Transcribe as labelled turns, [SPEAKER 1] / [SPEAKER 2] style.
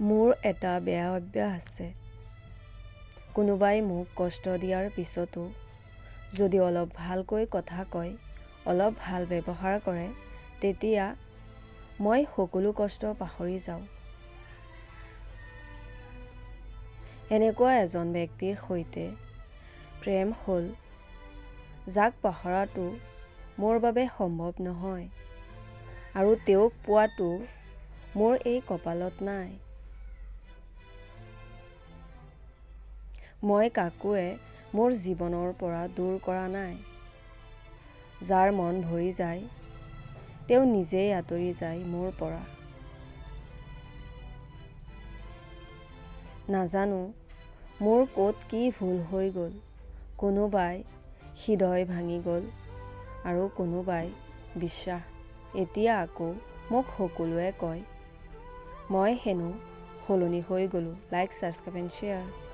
[SPEAKER 1] মোৰ এটা বেয়া অভ্যাস আছে। কোনোবাই মোক কষ্ট দিয়াৰ পিছতো যদি অলপ ভালকৈ কথা কয় অলপ ভাল ব্যৱহাৰ কৰে তেতিয়া মই সকলো কষ্ট পাহৰি যাওঁ। এনেকুৱা এজন ব্যক্তিৰ সৈতে প্ৰেম হ'ল যাক পাহৰাটো মোৰ বাবে সম্ভৱ নহয় আৰু তেওঁক পোৱাটো মোৰ এই কপালত নাই। মই কাকোৱে মোৰ জীৱনৰ পৰা দূৰ কৰা নাই। যাৰ মন ভৰি যায় তেওঁ নিজেই আঁতৰি যায় মোৰ পৰা। নাজানো মোৰ ক'ত কি ভুল হৈ গ'ল কোনোবাই হৃদয় ভাঙি গ'ল আৰু কোনোবাই বিশ্বাস এতিয়া আকৌ মোক সকলোৱে কয়। মই হেনো সলনি হৈ গ'লোঁ। Like subscribe and share